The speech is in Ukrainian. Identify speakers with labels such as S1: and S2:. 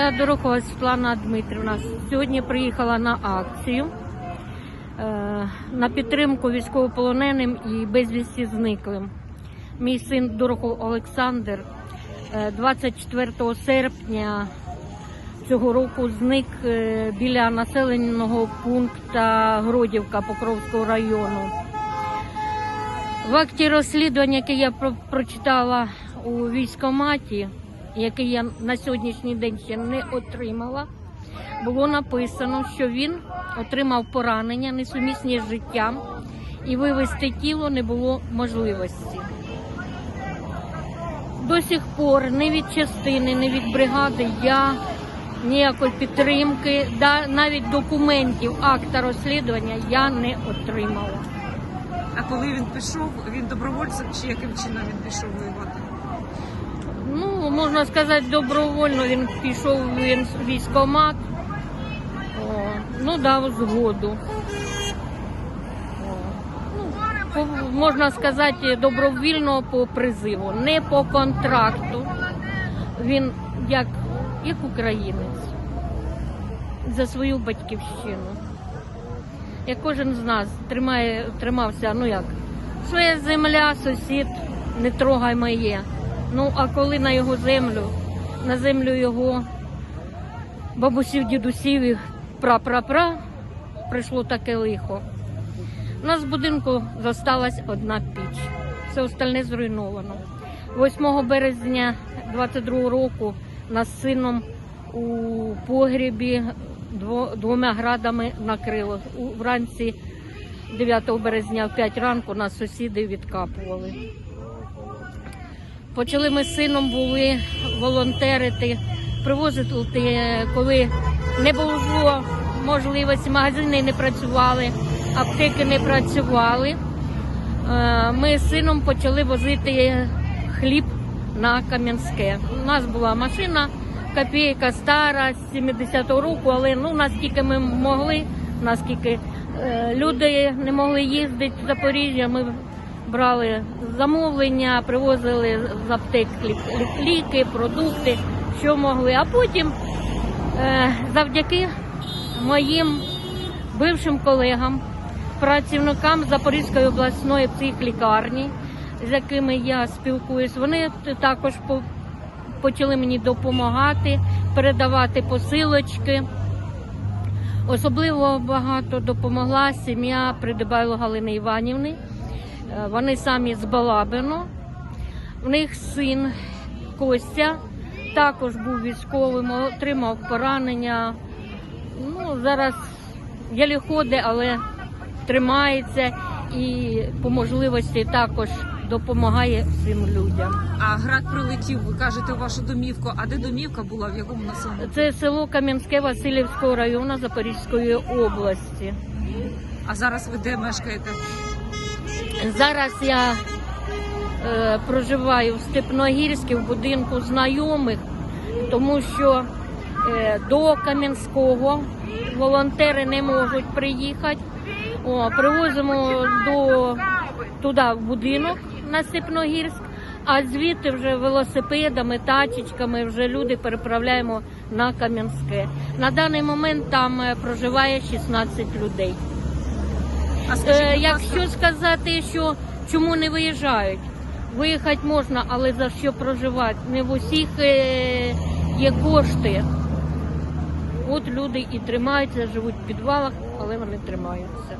S1: Я Дорохова Світлана Дмитрівна. Сьогодні приїхала на акцію е, на підтримку військовополоненим і безвісті зниклим. Мій син Дорохов Олександр е, 24 серпня цього року зник е, біля населеного пункту Гродівка Покровського району. В акті розслідування, яке я прочитала у військкоматі, який я на сьогоднішній день ще не отримала, було написано, що він отримав поранення, несумісні з життям, і вивезти тіло не було можливості. До сих пор ні від частини, ні від бригади я ніякої підтримки, навіть документів акта розслідування я не отримала.
S2: А коли він пішов, він добровольцем чи яким чином він пішов воювати?
S1: Ну, можна сказати, добровольно він пішов в військкомат, О, ну, дав згоду. О, ну, можна сказати, добровільно по призиву, не по контракту. Він як, як українець за свою батьківщину. Як кожен з нас тримає, тримався, ну як, своя земля, сусід, не трогай моє. Ну, а коли на його землю, на землю його бабусів, дідусів і пра-пра-пра, прийшло таке лихо. У нас в будинку залишилась одна піч. Все остальне зруйновано. 8 березня 22 року нас з сином у погрібі двома градами накрило. Вранці 9 березня в 5 ранку нас сусіди відкапували. Почали ми з сином були волонтерити, привозити, коли не було можливості, магазини не працювали, аптеки не працювали. Е, Ми з сином почали возити хліб на Кам'янське. У нас була машина, копійка стара з 70-го року, але ну наскільки ми могли, наскільки е, люди не могли їздити в Запоріжжя, ми брали замовлення, привозили з аптек лі- лі- ліки, продукти, що могли. А потім е, завдяки моїм бившим колегам, працівникам Запорізької обласної психлікарні, з якими я спілкуюсь, вони також почали мені допомагати, передавати посилочки. Особливо багато допомогла сім'я Придибайло Галини Іванівни. Е, Вони самі з Балабино. В них син Костя також був військовим, отримав поранення. Ну, зараз єлі ходить, але тримається і по можливості також допомагає всім людям.
S2: А град прилетів, ви кажете, у вашу домівку. А де домівка була? В якому населеному?
S1: Це село Кам'янське Васильівського району Запорізької області.
S2: А зараз ви де мешкаєте?
S1: Зараз я е, проживаю в Степногірській в будинку знайомих, тому що е, до Кам'янського волонтери не можуть приїхати. О, привозимо до туди в будинок на Степногірськ, а звідти вже велосипедами, тачечками вже люди переправляємо на Кам'янське. На даний момент там е, проживає 16 людей.
S2: А скажіть,
S1: Е,
S2: будь
S1: якщо
S2: ласка,
S1: сказати, що чому не виїжджають, виїхати можна, але за що проживати? Не в усіх е, є кошти. От люди і тримаються, живуть в підвалах, але вони тримаються.